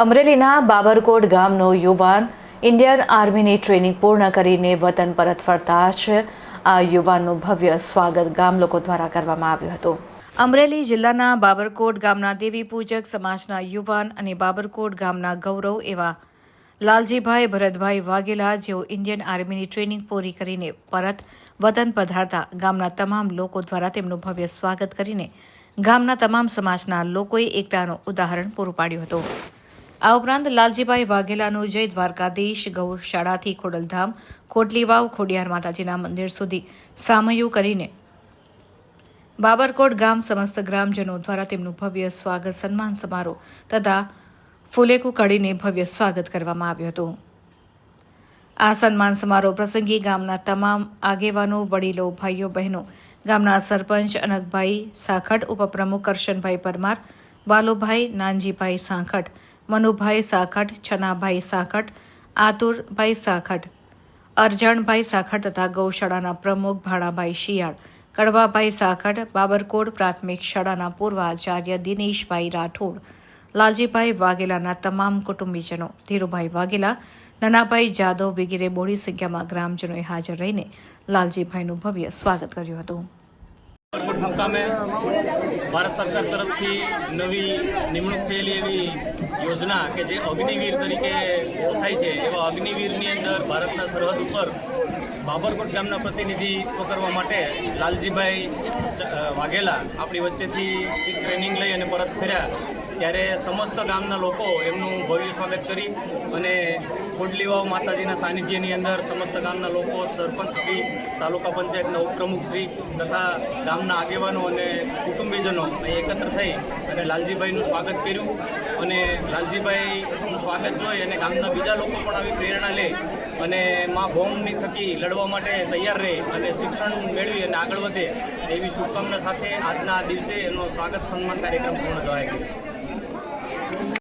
અમરેલીના બાબરકોટ ગામનો યુવાન ઇન્ડિયન આર્મીની ટ્રેનિંગ પૂર્ણ કરીને વતન પરત ફરતા જ આ યુવાનનું ભવ્ય સ્વાગત ગામ લોકો દ્વારા કરવામાં આવ્યું હતું. અમરેલી જિલ્લાના બાબરકોટ ગામના દેવી પૂજક સમાજના યુવાન અને બાબરકોટ ગામના ગૌરવ એવા લાલજીભાઈ ભરતભાઈ વાઘેલા જેઓ ઇન્ડિયન આર્મીની ટ્રેનિંગ પૂરી કરીને પરત વતન પધારતા ગામના તમામ લોકો દ્વારા તેમનું ભવ્ય સ્વાગત કરીને ગામના તમામ સમાજના લોકોએ એકતાનું ઉદાહરણ પૂરું પાડ્યું હતું. આ ઉપરાંત લાલજીભાઈ વાઘેલાનું જય દ્વારકાધીશ ગૌશાળાથી ખોડલધામ, ખોટલીવાવ, ખોડિયાર માતાજીના મંદિર સુધી સામયું કરીને બાબરકોટ ગામ સમસ્ત ગ્રામજનો દ્વારા તેમનું ભવ્ય સ્વાગત સન્માન સમારોહ તથા ફુલેકુ કાઢીને ભવ્ય સ્વાગત કરવામાં આવ્યું હતું. આ સન્માન સમારોહ પ્રસંગે ગામના તમામ આગેવાનો, વડીલો, ભાઈઓ, બહેનો, ગામના સરપંચ અનકભાઈ સાખટ ઉપપ્રમુખ કરશનભાઈ પરમાર બાલુભાઈ નાનજીભાઈ સાંખટ મનુભાઈ સાખટ, છનાભાઈ સાખટ, આતુરભાઈ સાખટ, અરજણભાઈ સાખટ તથા ગૌશાળાના પ્રમુખ ભાણાભાઈ શિયાળ, કડવાભાઈ સાખટ, બાબરકોટ પ્રાથમિક શાળાના પૂર્વ આચાર્ય દિનેશભાઈ રાઠોડ, લાલજીભાઈ વાઘેલાના તમામ કુટુંબીજનો, ધીરુભાઈ વાઘેલા, નાનાભાઈ જાદવ વગેરે બોડી સંખ્યામાં ગ્રામજનોએ હાજર રહીને લાલજીભાઈનું ભવ્ય સ્વાગત કર્યું હતું. મુકામે ભારત સરકાર તરફથી નવી નિમણૂક થયેલી એવી યોજના કે જે અગ્નિવીર તરીકે ઓળખાય છે, એવા અગ્નિવીરની અંદર ભારતના સરહદ ઉપર બાબરકોટ ગામના પ્રતિનિધિત્વ કરવા માટે લાલજીભાઈ વાઘેલા આપણી વચ્ચેથી ટ્રેનિંગ લઈ અને પરત ફર્યા. ત્યારે સમસ્ત ગામના લોકો એમનું ભવ્ય સ્વાગત કરી અને ખોડલીવાવ માતાજીના સાનિધ્યની અંદર સમસ્ત ગામના લોકો, સરપંચ શ્રી, તાલુકા પંચાયતના ઉપપ્રમુખ શ્રી તથા ગામના આગેવાનો અને કુટુંબીજનો એકત્ર થઈ અને લાલજીભાઈનું સ્વાગત કર્યું અને લાલજીભાઈનું સ્વાગત જોઈ અને ગામના બીજા લોકો પણ આવી પ્રેરણા લે અને મા ભૌમની થકી લડવા માટે તૈયાર રહે અને શિક્ષણ મેળવી અને આગળ વધે એવી શુભકામના સાથે આજના દિવસે એનો સ્વાગત સન્માન કાર્યક્રમ પૂર્ણ જોવાય ગયો